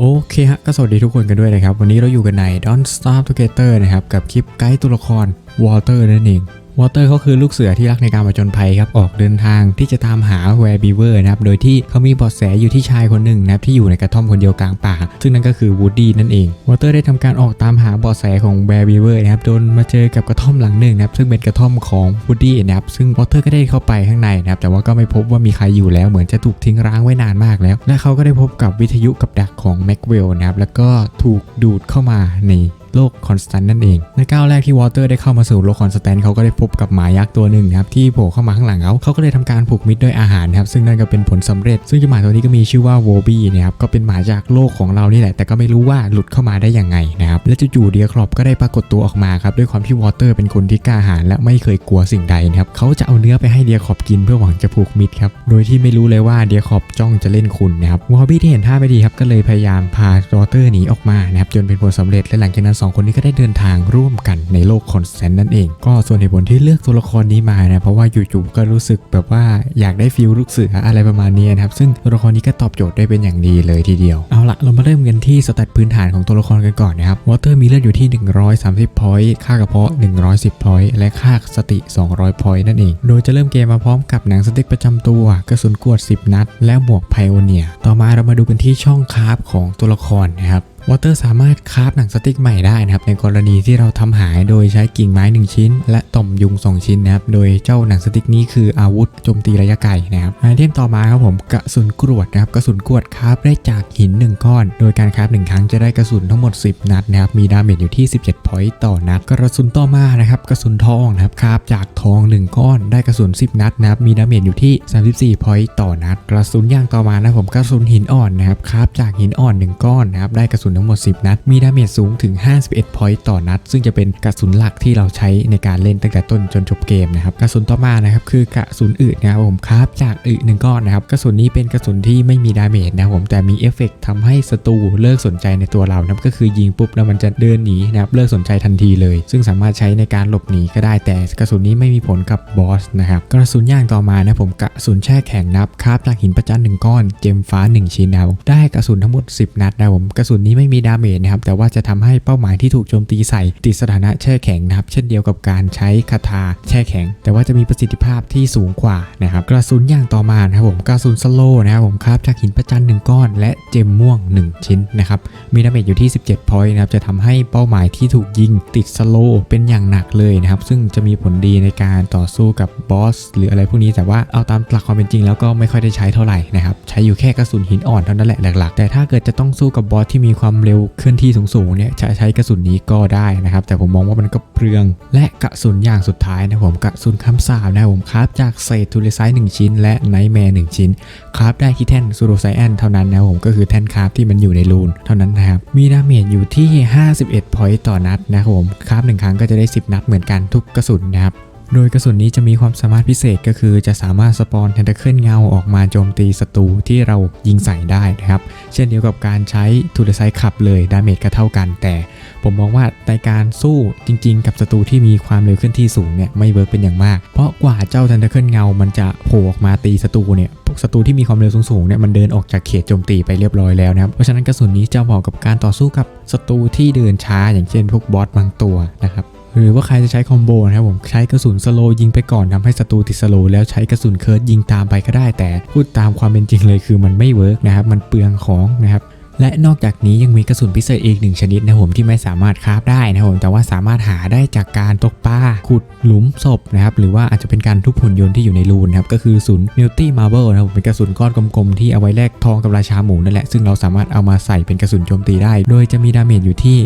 โอเคฮะก็สวัสดีทุกคนกันด้วยนะครับ วันนี้เราอยู่กันใน Don't Starve Together นะครับ กับคลิปไกด์ตัวละครวอเตอร์นั่นเอง Water เขาคือลูกเสือที่รักในการผจญภัยครับ ออกเดินทางที่จะตามหา Were Beaver นะครับ โดยที่เขามีบาะแสอยู่ที่ชายคนหนึ่งนะครับที่อยู่ในกระท่อมคนเดียวกลางป่า ซึ่งนั่นก็คือ Woody นั่นเอง Water ได้ทำการออกตามหาบาะแสของ Were Beaver นะครับ จนมาเจอกับกระท่อมหลังหนึ่งนะครับ ซึ่งเป็นกระท่อมของ Woody นะครับ ซึ่ง Water ก็ได้เข้าไปข้างในนะครับ แต่ว่าก็ไม่พบว่ามีใครอยู่แล้ว เหมือนจะถูกทิ้งร้างไว้นานมากแล้ว และเขาก็ได้พบกับวิทยุกับดักของแม็กเวลนะครับ แล้วก็ถูกดูดเข้ามาใน โลกคอนสแตนต์นั่นเอง ในก้าวแรกที่วอเตอร์ได้เข้ามาสู่โลกคอนสแตนต์เขาก็ได้พบกับหมายักษ์ตัวหนึ่งนะครับที่โผล่เข้ามาข้างหลังเขาเขาก็เลยทำการผูกมิตรด้วยอาหารนะครับซึ่งนั่นก็เป็นผลสำเร็จ ซึ่งเจ้าหมาตัวนี้ก็มีชื่อว่าโวบี้นะครับก็เป็นหมาจากโลกของเรานี่แหละ แต่ก็ไม่รู้ว่าหลุดเข้ามาได้ยังไงนะครับและจู่ๆเดียครอปก็ได้ปรากฏตัวออกมาครับด้วยความที่วอเตอร์เป็นคนที่กล้าหาญและไม่เคยกลัวสิ่งใดนะครับเขาจะเอาเนื้อไปให้เดียครอปกินเพื่อหวังจะผูกมิตรครับโดยที่ไม่รู้เลยว่าเดียครอปจ้องจะเล่นคุณนะครับวอบี้ที่เห็นท่าไม่ดีครับก็เลยพยายามพาวอเตอร์หนีออกมานะครับจนเป็นผลสำเร็จและหลังจากนั้นสองคนนี้ก็ได้เดินทางร่วมกันในโลกคอนสแตนต์นั่นเอง ก็ส่วนเหตุผลที่เลือกตัวละครนี้มานะเพราะว่าอยู่ๆก็รู้สึกแบบว่าอยากได้ฟิลลูกเสืออะไรประมาณนี้นะครับซึ่งตัวละครนี้ก็ตอบโจทย์ได้เป็นอย่างดีเลยทีเดียวเอาละเรามาเริ่มกันที่สแตทพื้นฐานของตัวละครกันก่อนนะครับวอเตอร์มีเลือดอยู่ที่ 130 พอยต์ค่ากระเพาะ 110 พอยต์และค่าสติ 200 พอยต์นั่นเองโดยจะเริ่มเกมมาพร้อมกับหนังสติ๊กประจำตัวกระสุนกวด 10 นัด และหมวกไพโอเนียต่อมาเรามาดูกันที่ช่องคราฟของตัวละครนะครับ วอเตอร์สามารถคราฟหนังสติ๊กใหม่ได้นะครับ ในกรณีที่เราทำหายโดยใช้กิ่งไม้ 1 ชิ้น และต่อมยุง 2 ชิ้นนะครับ โดยเจ้าหนังสติ๊กนี้คืออาวุธโจมตีระยะไกลนะครับไอเทมต่อมาครับผมกระสุนกรวดนะครับกระสุนกรวดคราฟได้จากหิน 1 ก้อน โดยการคราฟ1ครั้งจะได้กระสุนทั้งหมด 10 นัดนะครับมีดาเมจอยู่ที่ 17 พอยต์ต่อนัด กระสุนต่อมานะครับกระสุนทองนะครับคราฟจากทอง 1 ก้อน ได้กระสุน 10 นัดนะครับมีดาเมจอยู่ที่ 34 พอยต์ต่อนัด กระสุนอย่างต่อมานะผมกระสุนหินอ่อนนะครับคราฟจากหินอ่อน 1 ก้อนนะครับได้กระสุนทั้งหมด 10 นัด มีดาเมจสูงถึง 51 พอยต์ต่อนัด ซึ่งจะเป็นกระสุนหลักที่เราใช้ในการเล่นตั้งแต่ต้นจนจบเกมนะครับ กระสุนต่อมานะครับคือกระสุนอึนะครับผมคราฟจากอึหนึ่งก้อนนะครับ กระสุนนี้เป็นกระสุนที่ไม่มีดาเมจนะครับผมแต่มีเอฟเฟกต์ทำให้ศัตรูเลิกสนใจในตัวเรานะก็คือยิงปุ๊บแล้วมันจะเดินหนีนะครับเลิกสนใจทันทีเลย ซึ่งสามารถใช้ในการหลบหนีก็ได้แต่กระสุนนี้ไม่มีผลกับบอสนะครับกระสุนย่างต่อมานะผมกระสุนแช่แข็งนะครับคราฟจากหินประจันหนึ่งก้อน เจมฟ้า 1 ชิ้นนะครับได้กระสุนทั้งหมด 10 นัดนะผมกระสุนนี้ไม่มีดาเมจนะครับแต่ว่าจะทำให้เป้าหมายที่ถูกโจมตีใส่ติดสถานะแช่แข็งนะครับเช่นเดียวกับการใช้คาถาแช่แข็ง แต่ว่าจะมีประสิทธิภาพที่สูงกว่านะครับกระสุนอย่างต่อมานะครับผมกระสุนสโลนะครับผมคราฟจากหินประจันหนึ่งก้อน และเจมม่วง 1 ชิ้นนะครับมีดาเมจอยู่ที่ 17พอยต์นะครับจะทำให้เป้าหมายที่ถูกยิงติดสโลเป็นอย่างหนักเลยนะครับซึ่งจะมีผลดีในการต่อสู้กับบอสหรืออะไรพวกนี้แต่ว่าเอาตามหลักความเป็นจริงแล้วก็ไม่ค่อยได้ใช้เท่าไหร่นะครับใช้อยู่แค่กระสุนหินอ่อนเท่านั้นแหละหลักๆแต่ถ้าเกิดจะต้องสู้กับบอสที่มีความความเร็วเคลื่อนที่สูงๆเนี่ยจะใช้กระสุนนี้ก็ได้นะครับ แต่ผมมองว่ามันก็เปลือง และกระสุนอย่างสุดท้ายนะผมกระสุนคำสาบนะผมคราฟจากเศษทูเลไซต์1ชิ้น และไนท์แมร์1ชิ้นคราฟได้ที่แท่นซูโรไซแอนเท่านั้นนะผมก็คือแท่นคราฟที่มันอยู่ในรูนเท่านั้นนะครับมีดาเมจอยู่ที่ 51พอยต์ต่อนัดนะครับผมคราฟหนึ่งครั้งก็จะได้ 10 นัดเหมือนกันทุกกระสุนนะครับ โดยกระสุนนี้จะมีความสามารถพิเศษก็คือจะสามารถสปอนเทนเทเคิลเงาออกมาโจมตีศัตรูที่เรายิงใส่ได้นะครับ เช่นเดียวกับการใช้ทูเดไซขับเลยดาเมจก็เท่ากัน แต่ผมมองว่าในการสู้จริง ๆ กับศัตรูที่มีความเร็วเคลื่อนที่สูงเนี่ยไม่เวิร์กเป็นอย่างมาก เพราะกว่าเจ้าเทนเทเคิลเงา มันจะโผล่ออกมาตีศัตรูเนี่ยพวกศัตรูที่มีความเร็วสูงๆเนี่ยมันเดินออกจากเขตโจมตีไปเรียบร้อยแล้วนะครับเพราะฉะนั้นกระสุนนี้จะเหมาะกับการต่อสู้กับศัตรูที่เดินช้า อย่างเช่นพวกบอสบางตัวนะครับ หรือว่าใครจะใช้คอมโบนะครับผมใช้กระสุนสโลยิงไปก่อนทำให้ศัตรูติดสโลแล้วใช้กระสุนเคิร์ดยิงตามไปก็ได้ แต่พูดตามความเป็นจริงเลยคือมันไม่เวิร์กนะครับมันเปลืองของนะครับ และนอกจากนี้ยังมีกระสุนพิเศษอีกหนึ่งชนิดนะผมที่ไม่สามารถคราฟได้นะครับผมแต่ว่าสามารถหาได้จากการตกปลาขุดหลุมศพนะครับหรือว่าอาจจะเป็นการทุบหุ่นยนต์ที่อยู่ในรูนนะครับก็คือศูนย์มิลตี้มาร์เบิลนะครับผมเป็นกระสุนก้อนกลมๆที่เอาไว้แลกทองกับราชาหมูนั่นแหละซึ่งเราสามารถเอามาใส่เป็นกระสุนโจมตีได้ โดยจะมีดาเมจอยู่ที่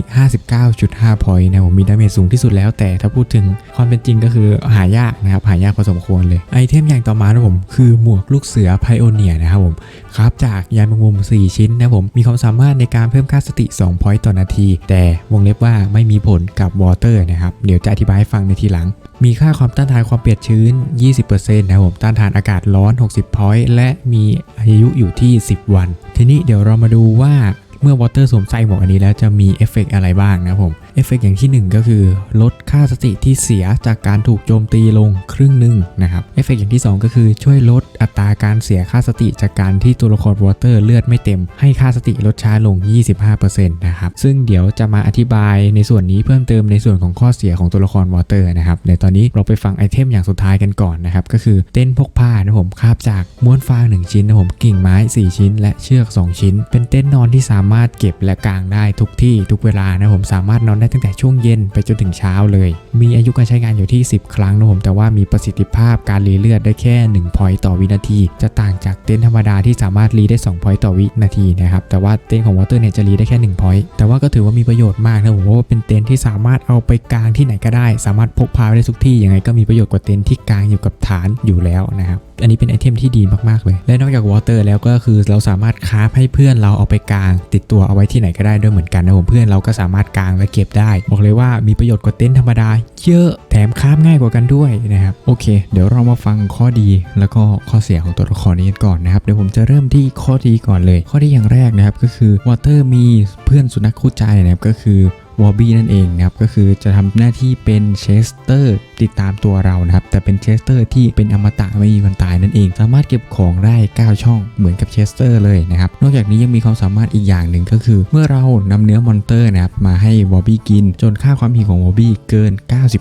59.5 พอยต์นะผมมีดาเมจสูงที่สุดแล้ว แต่ถ้าพูดถึงความเป็นจริงก็คือหายากนะครับหายากพอสมควรเลยไอเทมอย่างต่อมานะผมคือหมวกลูกเสือไพโอเนียนะครับผมครับจากยานแมงมุม4 ชิ้นนะผมมีความสามารถในการเพิ่มค่าสติ2พอยต์ต่อนาที แต่วงเล็บว่าไม่มีผลกับวอเตอร์นะครับ เดี๋ยวจะอธิบายให้ฟังในทีหลัง มีค่าความต้านทานความเปียกชื้น 20%นะครับผมต้านทานอากาศร้อน 60พอยต์และมีอายุอยู่ที่ 10 วัน ทีนี้เดี๋ยวเรามาดูว่าเมื่อวอเตอร์สวมใส่หมวกอันนี้แล้วจะมีเอฟเฟกต์อะไรบ้างนะผมเอฟเฟกต์อย่างที่หนึ่งก็คือลดค่าสติที่เสียจากการถูกโจมตีลงครึ่งหนึ่งนะครับเอฟเฟกต์อย่างที่สองก็คือช่วยลดอัตราการเสียค่าสติจากการที่ตัวละครวอเตอร์เลือดไม่เต็ม ให้ค่าสติลดช้าลง 25%นะครับซึ่งเดี๋ยวจะมาอธิบายในส่วนนี้เพิ่มเติมในส่วนของข้อเสียของตัวละครวอเตอร์นะครับในตอนนี้เราไปฟังไอเทมอย่างสุดท้ายกันก่อนนะครับก็คือเต้นพกผ้านะผมคาบจากม้วนฟาง 1 ชิ้นนะผมกิ่งไม้ 4 ชิ้น และเชือก 2 ชิ้น เป็นเต้นนอนที่สามารถเก็บและกางได้ทุกที่ทุกเวลานะผมสามารถนอนได้ตั้งแต่ช่วงเย็นไปจนถึงเช้าเลย มีอายุการใช้งานอยู่ที่ 10 ครั้งนะผมแต่ว่ามีประสิทธิภาพการรีเลือดได้แค่1พอยต์ต่อวินาที จะต่างจากเต้นธรรมดาที่สามารถรีได้2พอยต์ต่อวินาทีนะครับแต่ว่าเต้นของวอเตอร์เนี่ยจะรีได้แค่1พอยต์แต่ว่าก็ถือว่ามีประโยชน์มากนะผมเพราะว่าเป็นเต็นที่สามารถเอาไปกางที่ไหนก็ได้ สามารถพกพาได้ทุกที่ยังไงก็มีประโยชน์กว่าเต็นท์ที่กางอยู่กับฐานอยู่แล้วนะครับอันนี้เป็นไอเทมที่ดีมากๆเลย และนอกจากวอเตอร์แล้วก็คือเราสามารถคราฟให้เพื่อนเราเอาไปกาง ติดตัวเอาไว้ที่ไหนก็ได้ด้วยเหมือนกันนะผมเพื่อนเราก็สามารถกางและเก็บได้ บอกเลยว่ามีประโยชน์กว่าเต็นท์ธรรมดา เยอะแถมค้ามง่ายกว่ากันด้วยนะครับโอเค เดี๋ยวเรามาฟังข้อดีแล้วก็ข้อเสียของตัวละครนี้ก่อนนะครับเดี๋ยวผมจะเริ่มที่ข้อดีก่อนเลย ข้อดีอย่างแรกนะครับก็คือวอเตอร์มีเพื่อนสุนัขคู่ใจนะครับก็คือ วอร์บี้นั่นเองนะครับก็คือจะทำหน้าที่เป็นเชสเตอร์ติดตามตัวเรานะครับแต่เป็นเชสเตอร์ที่เป็นอมตะไม่มีวันตายนั่นเอง สามารถเก็บของได้ 9 ช่องเหมือนกับเชสเตอร์เลยนะครับนอกจากนี้ยังมีความสามารถอีกอย่างหนึ่งก็คือ เมื่อเรานำเนื้อมอนเตอร์นะครับมาให้วอร์บี้กิน จนค่าความหิวของวอร์บี้เกิน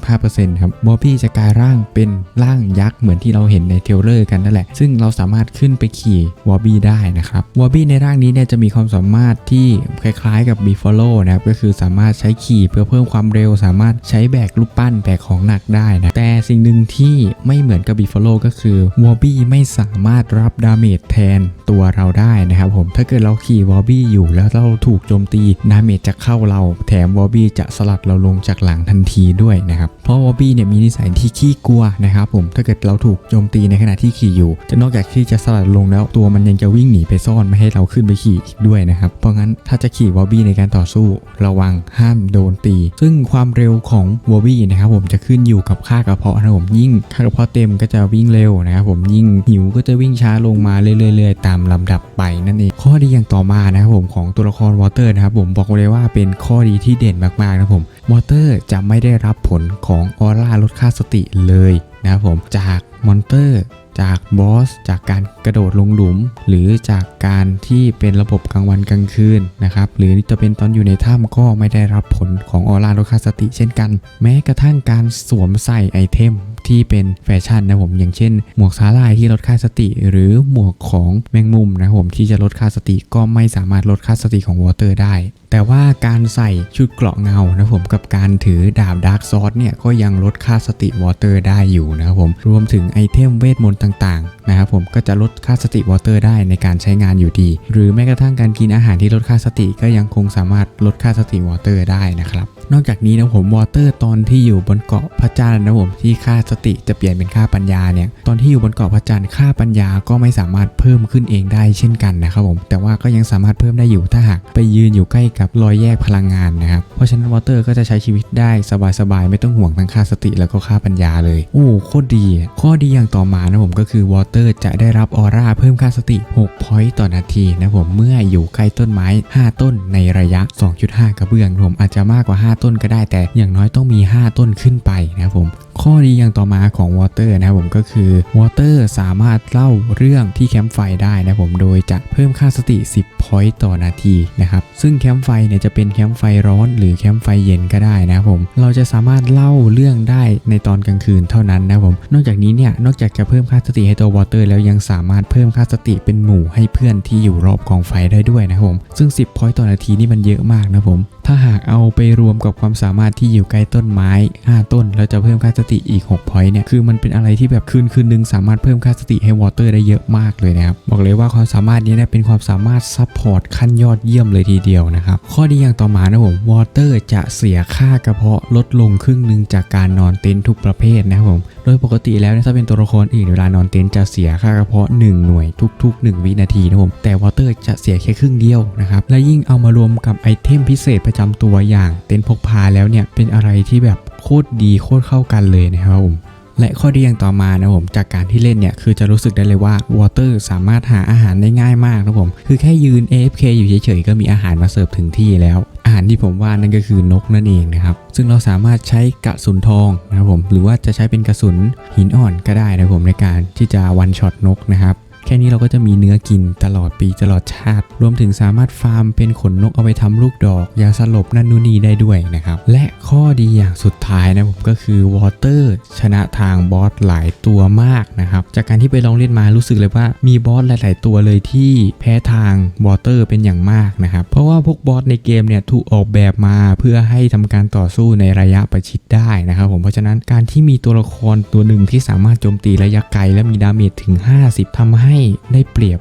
95%ครับวอร์บี้จะกลายร่างเป็นร่างยักษ์เหมือนที่เราเห็นในเทลเลอร์กันนั่นแหละ ซึ่งเราสามารถขึ้นไปขี่วอร์บี้ได้นะครับวอร์บี้ในร่างนี้เนี่ยจะมีความสามารถที่คล้ายๆกับบีฟอโลนะครับก็คือสามารถใช้ขี่เพื่อเพิ่มความเร็ว สามารถใช้แบกรูปปั้นแบกของหนักได้นะแต่สิ่งหนึ่งที่ไม่เหมือนกับบีฟอโลก็คือวอบี้ไม่สามารถรับดาเมจแทนตัวเราได้นะครับผมถ้าเกิดเราขี่วอบี้อยู่แล้วเราถูกโจมตีดาเมจจะเข้าเราแถมวอบี้จะสลัดเราลงจากหลังทันทีด้วยนะครับเพราะวอบี้เนี่ยมีนิสัยที่ขี้กลัวนะครับผมถ้าเกิดเราถูกโจมตีในขณะที่ขี่อยู่จะนอกจากที่จะสลัดลงแล้วตัวมันยังจะวิ่งหนีไปซ่อนไม่ให้เราขึ้นไปขี่อีกด้วยนะครับเพราะงั้นถ้าจะขี่วอบี้ในการต่อสู้ระวังห้ามโดนตี ซึ่งความเร็วของวอร์บี้นะครับผมจะขึ้นอยู่กับค่ากระเพาะนะผมยิ่งค่ากระเพาะเต็มก็จะวิ่งเร็วนะครับผมยิ่งหิวก็จะวิ่งช้าลงมาเรื่อยๆตามลำดับไปนั่นเองข้อดีอย่างต่อมานะครับผมของตัวละครวอเตอร์นะครับผมบอกเลยว่าเป็นข้อดีที่เด่นมากๆนะครับผมวอเตอร์จะไม่ได้รับผลของออร่าลดค่าสติเลยนะครับผมจากมอนเตอร์ จากบอสจากการกระโดดลงหลุม หรือจากการที่เป็นระบบกลางวันกลางคืนนะครับหรือจะเป็นตอนอยู่ในถ้ำก็ไม่ได้รับผลของออร่าลดค่าสติเช่นกัน แม้กระทั่งการสวมใส่ไอเทม ที่เป็นแฟชั่นนะผมอย่างเช่น หมวกสาลายที่ลดค่าสติ หรือหมวกของแมงมุมนะผมที่จะลดค่าสติก็ไม่สามารถลดค่าสติของวอเตอร์ได้ แต่ว่าการใส่ชุดเกราะเงานะผมกับการถือดาบดาร์กซอสเนี่ยก็ยังลดค่าสติวอเตอร์ได้อยู่นะครับผมรวมถึงไอเทมเวทมนต์ต่างๆนะครับผมก็จะลดค่าสติวอเตอร์ได้ในการใช้งานอยู่ดี หรือแม้กระทั่งการกินอาหารที่ลดค่าสติก็ยังคงสามารถลดค่าสติวอเตอร์ได้นะครับนอกจากนี้นะผมวอเตอร์ตอนที่อยู่บนเกาะพระจันทร์นะผมที่ค่าสติจะเปลี่ยนเป็นค่าปัญญาเนี่ยตอนที่อยู่บนเกาะพระจันทร์ค่าปัญญาก็ไม่สามารถเพิ่มขึ้นเองได้เช่นกันนะครับผมแต่ว่าก็ยังสามารถเพิ่มได้อยู่ถ้าหากไปยืนอยู่ใกล้กับรอยแยกพลังงานนะครับเพราะฉะนั้นวอเตอร์ก็จะใช้ชีวิตได้สบายๆไม่ต้องห่วงทั้งค่าสติแล้วก็ค่าปัญญาเลยโอ้โคตรดี ข้อดีอย่างต่อมานะผมก็คือวอเตอร์จะได้รับออร่าเพิ่มค่าสติ6 point ต่อนาทีนะผมเมื่ออยู่ใกล้ต้นไม้ 5 ต้นในระยะ 2.5 กระเบื้องผมอาจจะมากกว่า 5 ต้นก็ได้แต่อย่างน้อยต้องมี 5 ต้นขึ้นไปนะผม ข้อดีอย่างต่อมาของวอเตอร์นะครับผมก็คือวอเตอร์สามารถเล่าเรื่องที่แคมป์ไฟได้นะผมโดยจะเพิ่มค่าสติ 10 point ต่อนาทีนะครับซึ่งแคมป์ไฟเนี่ยจะเป็นแคมป์ไฟร้อน หรือแคมป์ไฟเย็นก็ได้นะครับผมเราจะสามารถเล่าเรื่องได้ในตอนกลางคืนเท่านั้นนะครับผมนอกจากนี้เนี่ยนอกจากจะเพิ่มค่าสติให้ตัววอเตอร์แล้วยังสามารถเพิ่มค่าสติเป็นหมู่ให้เพื่อนที่อยู่รอบกองไฟได้ด้วยนะครับผมซึ่ง 10 point ต่อนาทีนี่มันเยอะมากนะผมถ้าหากเอาไปรวมกับความสามารถที่อยู่ใกล้ต้นไม้ 5 ต้นแล้วจะเพิ่มค่าสติอีก6 point เนี่ยคือมันเป็นอะไรที่แบบคืนคืนหนึงสามารถเพิ่มค่าสติให้วอเตอร์ได้เยอะมากเลยนะครับบอกเลยว่าความสามารถนี้เนี่ยเป็นความสามารถซัพพอร์ตขั้นยอดเยี่ยมเลยทีเดียวนะครับข้อดีอย่างต่อมานะผมวอเตอร์จะเสียค่ากระเพาะลดลงครึ่งหนึ่งจากการนอนเต็นท์ทุกประเภทนะครับผมโดยปกติแล้วถ้าเป็นตัวละครอื่นเวลานอนเต็นท์จะเสียค่ากระเพาะ 1 หน่วยทุก ๆ 1 วินาทีนะครับผมแต่วอเตอร์จะเสียแค่ครึ่งเดียวนะครับและยิ่งเอามารวมกับไอเทมพิเศษประจำตัวอย่างเต็นท์พกพาแล้วเนี่ยเป็นอะไรที่แบบ โคตรดีโคตรเข้ากันเลยนะครับผมและข้อดีอย่างต่อมานะผมจากการที่เล่นเนี่ยคือจะรู้สึกได้เลยว่าวอเตอร์สามารถหาอาหารได้ง่ายมากนะผมคือแค่ยืน AFK อยู่เฉยๆก็มีอาหารมาเสิร์ฟถึงที่แล้ว อาหารที่ผมว่านั่นก็คือนกนั่นเองนะครับซึ่งเราสามารถใช้กระสุนทองนะครับผมหรือว่าจะใช้เป็นกระสุนหินอ่อนก็ได้นะครับผมในการที่จะวันช็อตนกนะครับ แค่นี้เราก็จะมีเนื้อกินตลอดปีตลอดชาติ รวมถึงสามารถฟาร์มเป็นขนนกเอาไปทำลูกดอก ยาสลบนั่นนู่นนี่ได้ด้วยนะครับ และข้อดีอย่างสุดท้ายนะผมก็คือวอเตอร์ชนะทางบอสหลายตัวมากนะครับ จากการที่ไปลองเล่นมารู้สึกเลยว่ามีบอสหลาย ๆ ตัวเลยที่แพ้ทางวอเตอร์เป็นอย่างมากนะครับ เพราะว่าพวกบอสในเกมเนี่ยถูกออกแบบมาเพื่อให้ทำการต่อสู้ในระยะประชิดได้นะครับผมเพราะฉะนั้นการที่มีตัวละครตัวหนึ่งที่สามารถโจมตีระยะไกลและมีดาเมจถึง 50ทำให้ให้ได้เปรียบ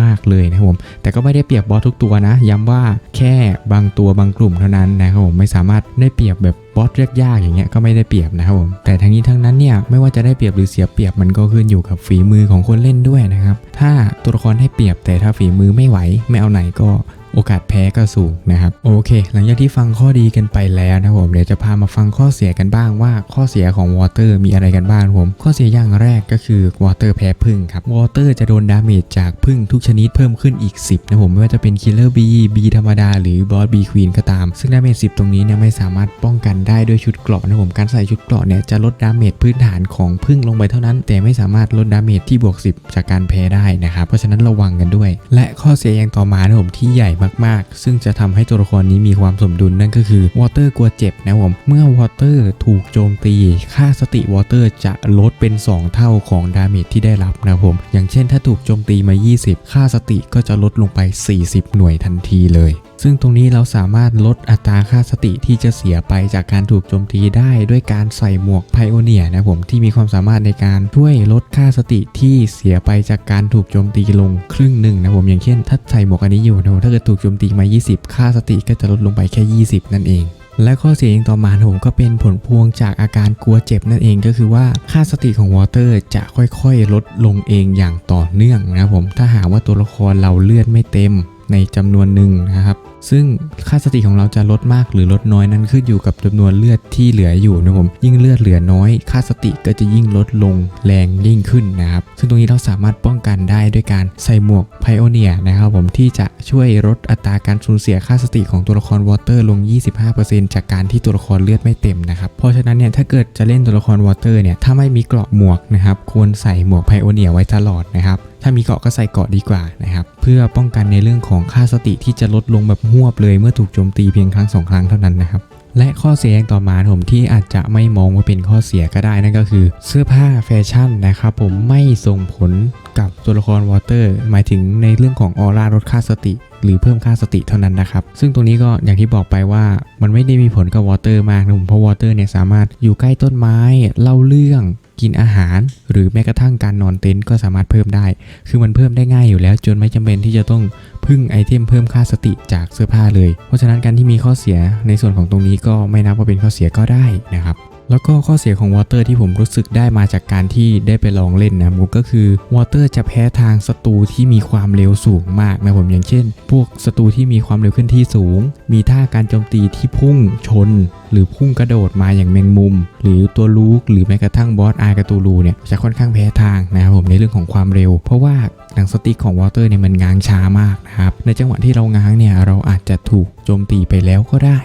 มาก ๆ เลยนะครับผม แต่ก็ไม่ได้เปรียบบอสทุกตัวนะ ย้ำว่าแค่บางตัวบางกลุ่มเท่านั้นนะครับผมไม่สามารถได้เปรียบแบบบอสยากๆอย่างเงี้ยก็ไม่ได้เปรียบนะครับผม แต่ทั้งนี้ทั้งนั้นเนี่ยไม่ว่าจะได้เปรียบหรือเสียเปรียบมันก็ขึ้นอยู่กับฝีมือของคนเล่นด้วยนะครับ ถ้าตัวละครให้เปรียบแต่ถ้าฝีมือไม่ไหวไม่เอาไหนก็ โอกาสแพ้ก็สูงนะครับโอเค หลังจากที่ฟังข้อดีกันไปแล้วนะผมเดี๋ยวจะพามาฟังข้อเสียกันบ้างว่าข้อเสียของวอเตอร์มีอะไรกันบ้างผม ข้อเสียอย่างแรกก็คือวอเตอร์แพ้พึ่งครับวอเตอร์จะโดนดาเมจจากพึ่งทุกชนิดเพิ่มขึ้นอีก 10 นะผมไม่ว่าจะเป็นคิลเลอร์บีบีธรรมดา หรือบอสบีควีนก็ตาม ซึ่งดาเมจ10 ตรงนี้เนี่ยไม่สามารถป้องกันได้ด้วยชุดเกราะนะผมการใส่ชุดเกราะเนี่ยจะลดดาเมจพื้นฐานของพึ่งลงไปเท่านั้น แต่ไม่สามารถลดดาเมจที่บวก 10 จากการแพ้ได้นะครับเพราะฉะนั้นระวังกันด้วย และข้อเสียอย่างต่อมานะผมที่ใหญ่มากๆ ซึ่งจะทำให้ตัวละครนี้มีความสมดุลนั่นก็คือวอเตอร์กลัวเจ็บนะผมเมื่อวอเตอร์ถูกโจมตี ค่าสติวอเตอร์จะลดเป็น 2 เท่าของดาเมจที่ได้รับนะผมอย่างเช่นถ้าถูกโจมตีมา 20 ค่าสติก็จะลดลงไป 40 หน่วยทันทีเลย ซึ่งตรงนี้เราสามารถลดอัตราค่าสติที่จะเสียไปจากการถูกโจมตีได้ด้วยการใส่หมวกไพโอเนียนะผมที่มีความสามารถในการช่วยลดค่าสติที่เสียไปจากการถูกโจมตีลงครึ่งหนึ่งนะผมอย่างเช่นถ้าใส่หมวกอันนี้อยู่นะผมถ้าเกิดถูกโจมตีมา 20 ค่าสติก็จะลดลงไปแค่ 20 นั่นเองและข้อเสียอย่างต่อมาผมก็เป็นผลพวงจากอาการกลัวเจ็บนั่นเองก็คือว่าค่าสติของวอเตอร์จะค่อยๆ ลดลงเองอย่างต่อเนื่องนะผมถ้าหากว่าตัวละครเราเลือดไม่เต็มในจำนวนหนึ่งนะครับ ซึ่งค่าสติของเราจะลดมากหรือลดน้อยนั้นขึ้นอยู่กับจำนวนเลือดที่เหลืออยู่นะผมยิ่งเลือดเหลือน้อย ค่าสติก็จะยิ่งลดลงแรงยิ่งขึ้นนะครับ ซึ่งตรงนี้เราสามารถป้องกันได้ด้วยการใส่หมวกไพโอเนียนะครับผมที่จะช่วยลดอัตราการสูญเสียค่าสติของตัวละครวอเตอร์ลง 25%จากการที่ตัวละครเลือดไม่เต็มนะครับเพราะฉะนั้นเนี่ยถ้าเกิดจะเล่นตัวละครวอเตอร์เนี่ยถ้าไม่มีเกราะหมวกนะครับควรใส่หมวกไพโอเนียไว้ตลอดนะครับ ถ้ามีเกาะก็ใส่เกาะดีกว่านะครับ เพื่อป้องกันในเรื่องของค่าสติที่จะลดลงแบบหวบเลยเมื่อถูกโจมตีเพียงครั้งสองครั้งเท่านั้นนะครับและข้อเสียอย่างต่อมาผมที่อาจจะไม่มองว่าเป็นข้อเสียก็ได้นั่นก็คือ เสื้อผ้าแฟชั่นนะครับผมไม่ส่งผลกับตัวละครวอเตอร์ หมายถึงในเรื่องของออร่าลดค่าสติ หรือเพิ่มค่าสติเท่านั้นนะครับ ซึ่งตรงนี้ก็อย่างที่บอกไปว่ามันไม่ได้มีผลกับวอเตอร์มากนะผมเพราะวอเตอร์เนี่ยสามารถอยู่ใกล้ต้นไม้เล่าเรื่อง กินอาหาร หรือแม้กระทั่งการนอนเต็นท์ก็สามารถเพิ่มได้ คือมันเพิ่มได้ง่ายอยู่แล้ว จนไม่จำเป็นที่จะต้องพึ่งไอเทมเพิ่มค่าสติจากเสื้อผ้าเลย เพราะฉะนั้นการที่มีข้อเสียในส่วนของตรงนี้ก็ไม่นับว่าเป็นข้อเสียก็ได้นะครับ แล้วก็ข้อเสียของวอเตอร์ที่ผมรู้สึกได้มาจากการที่ได้ไปลองเล่นนะมุกก็คือวอเตอร์จะแพ้ทางศัตรูที่มีความเร็วสูงมากนะผมอย่างเช่น พวกศัตรูที่มีความเร็วเคลื่อนที่สูง มีท่าการโจมตีที่พุ่งชน หรือพุ่งกระโดดมาอย่างแมงมุม หรือตัวลูกหรือแม้กระทั่งบอสอายกับตูรูเนี่ยจะค่อนข้างแพ้ทางนะครับผมในเรื่องของความเร็ว เพราะว่าหนังสติ๊กของวอเตอร์เนี่ยมันง้างช้ามากนะครับในจังหวะที่เราง้างเนี่ยเราอาจจะถูกโจมตีไปแล้วก็ได้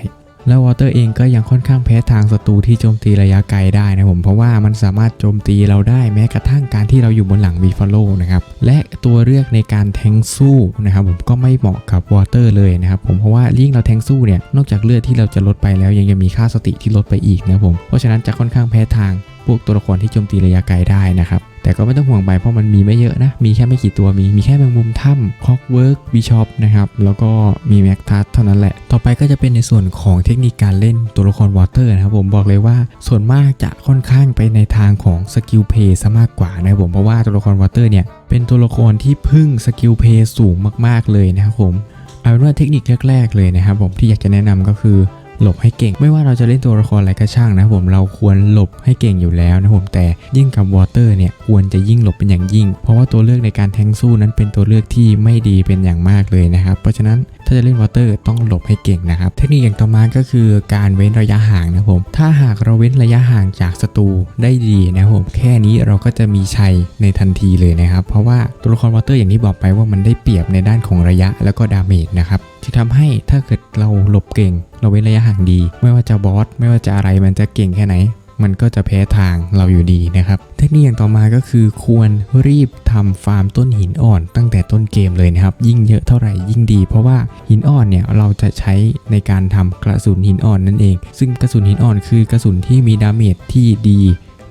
แล้ววอเตอร์เองก็ยังค่อนข้างแพ้ทางศัตรูที่โจมตีระยะไกลได้นะผมเพราะว่ามันสามารถโจมตีเราได้แม้กระทั่งการที่เราอยู่บนหลังบีฟาโลนะครับและตัวเลือกในการแทงสู้นะครับผมก็ไม่เหมาะกับวอเตอร์เลยนะครับผมเพราะว่ายิ่งเราแทงสู้เนี่ยนอกจากเลือดที่เราจะลดไปแล้วยังยังมีค่าสติที่ลดไปอีกนะผมเพราะฉะนั้นจะค่อนข้างแพ้ทาง พวกตัวละครที่โจมตีระยะไกลได้นะครับ แต่ก็ไม่ต้องห่วงไปเพราะมันมีไม่เยอะนะ มีแค่ไม่กี่ตัวมี มีแค่แมงมุมถ้ำคอกเวิร์กบิชอปนะครับ แล้วก็มีแม็กทัสเท่านั้นแหละ ต่อไปก็จะเป็นในส่วนของเทคนิคการเล่นตัวละครวอเตอร์นะครับผมบอกเลยว่าส่วนมากจะค่อนข้างไปในทางของสกิลเพย์ซะมากกว่านะครับผมเพราะว่าตัวละครวอเตอร์เนี่ยเป็นตัวละครที่พึ่งสกิลเพย์สูงมากๆเลยนะครับผมเอาเป็นว่าเทคนิคแรกๆเลยนะครับผมที่อยากจะแนะนำก็คือ หลบให้เก่ง ไม่ว่าเราจะเล่นตัวละครอะไรก็ช่างนะผมเราควรหลบให้เก่งอยู่แล้วนะผมแต่ยิ่งกับวอเตอร์เนี่ยควรจะยิ่งหลบเป็นอย่างยิ่ง เพราะว่าตัวเลือกในการแทงสู้นั้นเป็นตัวเลือกที่ไม่ดีเป็นอย่างมากเลยนะครับ เพราะฉะนั้น ถ้าจะเล่นวอเตอร์ต้องหลบให้เก่งนะครับ เทคนิคอย่างต่อมาก็คือการเว้นระยะห่างนะครับผมถ้าหากเราเว้นระยะห่างจากศัตรูได้ดีนะครับผมแค่นี้เราก็จะมีชัยในทันทีเลยนะครับ เพราะว่าตัวละครวอเตอร์อย่างที่บอกไปว่ามันได้เปรียบในด้านของระยะแล้วก็ดาเมจนะครับที่ทำให้ถ้าเกิดเราหลบเก่ง เราเว้นระยะห่างดี ไม่ว่าจะบอสไม่ว่าจะอะไรมันจะเก่งแค่ไหน มันก็จะแพ้ทางเราอยู่ดีนะครับ เทคนิคอย่างต่อมาก็คือควรรีบทำฟาร์มต้นหินอ่อนตั้งแต่ต้นเกมเลยนะครับ ยิ่งเยอะเท่าไหร่ยิ่งดี เพราะว่าหินอ่อนเนี่ยเราจะใช้ในการทำกระสุนหินอ่อนนั่นเอง ซึ่งกระสุนหินอ่อนคือกระสุนที่มีดาเมจที่ดี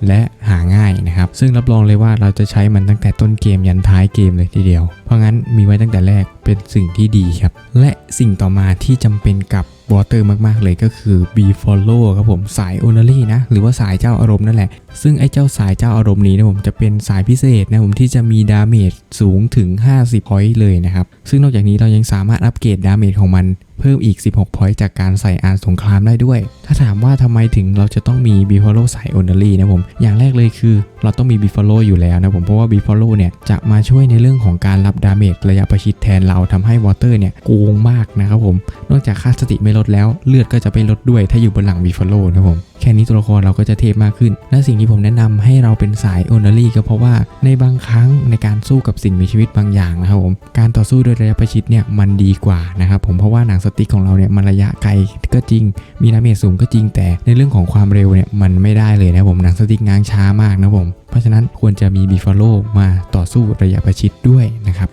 และหาง่ายนะครับ ซึ่งรับรองเลยว่าเราจะใช้มันตั้งแต่ต้นเกมยันท้ายเกมเลยทีเดียว เพราะงั้นมีไว้ตั้งแต่แรกเป็นสิ่งที่ดีครับ และสิ่งต่อมาที่จำเป็นกับ วอเตอร์มากๆเลยก็คือ B follow ครับผมสาย o n e r y นะ หรือว่าสายเจ้าอารมณ์นั่นแหละ ซึ่งไอ้เจ้าสายเจ้าอารมณ์นี้นะผมจะเป็นสายพิเศษนะผมที่จะมีดาเมจสูงถึง 50 point เลยนะครับ ซึ่งนอกจากนี้เรายังสามารถอัปเกรดดาเมจของมันเพิ่มอีก 16 point จากการใส่อานสงครามได้ด้วย ถ้าถามว่าทำไมถึงเราจะต้องมี b i f o l o สาย o n e r y นะผมอย่างแรกเลยคือ เราต้องมี b i f o l o อยู่แล้วนะผมเพราะว่า b i f o l o เนี่ยจะมาช่วยในเรื่องของการรับดาเมจระยะประชิดแทนเราทำให้วอเตอร์เนี่ยโกงมากนะครับผม นอกจากค่าสติไม่ลดแล้วเลือดก็จะไม่ลดด้วยถ้าอยู่บนหลัง b i f o l o นะครับผมแค่นี้ตัวละครเราก็จะเทพมากขึ้น และสิ่งที่ผมแนะนำให้เราเป็นสาย o n e r y ก็เพราะว่าในบางครั้งในการสู้กับสิ่งมีชีวิตบางอย่างนะครับผมการต่อสู้โดยระยะประชิดเนี่ยมันดีกว่านะครับผมเพราะว่าหนังสติ๊กของเราเนี่ยมันระยะไกลก็จริง มีดาเมจสูงก็จริงแต่ในเรื่องของความเร็วเนี่ยมันไม่ได้เลยนะครับผมหนังสติ๊กง้างช้ามากนะผม เพราะฉะนั้นควรจะมีบีฟอโลมาต่อสู้ระยะประชิดด้วยนะครับ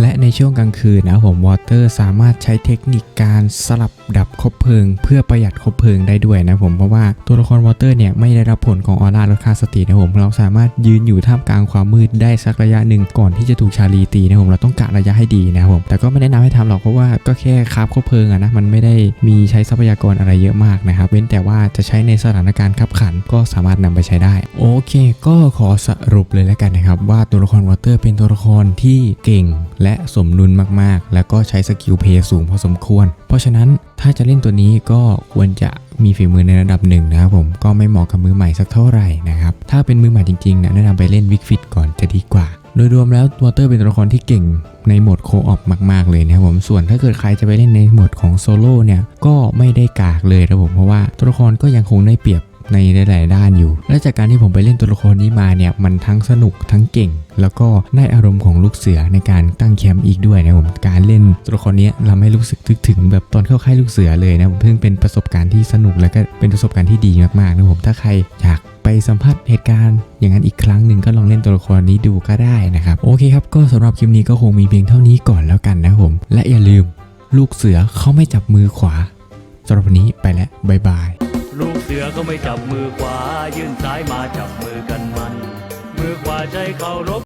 และในช่วงกลางคืนนะผมวอเตอร์สามารถใช้เทคนิคการสลับดับคบเพลิง เพื่อประหยัดคบเพลิงได้ด้วยนะผมเพราะว่าตัวละครวอเตอร์เนี่ยไม่ได้รับผลของออร่าลดค่าสตินะผมเราสามารถยืนอยู่ท่ามกลางความมืดได้สักระยะหนึ่งก่อนที่จะถูกชาลีตีนะผมเราต้องกะระยะให้ดีนะผมแต่ก็ไม่แนะนำให้ทำหรอกเพราะว่าก็แค่คราบคบเพลิงอะนะมันไม่ได้มีใช้ทรัพยากรอะไรเยอะมากนะครับเว้นแต่ว่าจะใช้ในสถานการณ์ขับขันก็สามารถนำไปใช้ได้ โอเค ก็ขอสรุปเลยแล้วกันนะครับว่าตัวละครวอเตอร์เป็นตัวละครที่เก่งและสมดุลมากๆ แล้วก็ใช้สกิลเพย์สูงพอสมควร เพราะฉะนั้นถ้าจะเล่นตัวนี้ก็ควรจะมีฝีมือในระดับหนึ่งนะครับผมก็ไม่เหมาะกับมือใหม่สักเท่าไหร่นะครับถ้าเป็นมือใหม่จริงๆนะแนะนำไปเล่นวิกฟิตก่อนจะดีกว่า โดยรวมแล้ววอเตอร์เป็นตัวละครที่เก่งในโหมดโคออปมาก ๆ เลยนะครับผมส่วนถ้าเกิดใครจะไปเล่นในโหมดของโซโล่เนี่ยก็ไม่ได้กากเลยนะผมเพราะว่าตัวละครก็ยังคงได้เปรียบ ในหลาย ๆ ด้านอยู่ และจากการที่ผมไปเล่นตัวละครนี้มาเนี่ยมันทั้งสนุกทั้งเก่ง แล้วก็ได้อารมณ์ของลูกเสือในการตั้งแคมป์อีกด้วยนะผมการเล่นตัวละครนี้ทำให้รู้สึกทึกถึงแบบตอนเข้าค่ายลูกเสือเลยนะผมเพิ่งเป็นประสบการณ์ที่สนุกแล้วก็เป็นประสบการณ์ที่ดีมาก ๆ นะผมถ้าใครอยากไปสัมผัสเหตุการณ์อย่างนั้นอีกครั้งหนึ่งก็ลองเล่นตัวละครนี้ดูก็ได้นะครับ โอเคครับ ก็สำหรับคลิปนี้ก็คงมีเพียงเท่านี้ก่อนแล้วกันนะผม และอย่าลืม ลูกเสือเขาไม่จับมือขวาสำหรับวันนี้ไปแล้ว บ๊ายบาย ลูกเสือก็ไม่จับมือขวา ยื่นซ้ายมาจับมือกันมัน มือขวาใจเคารพ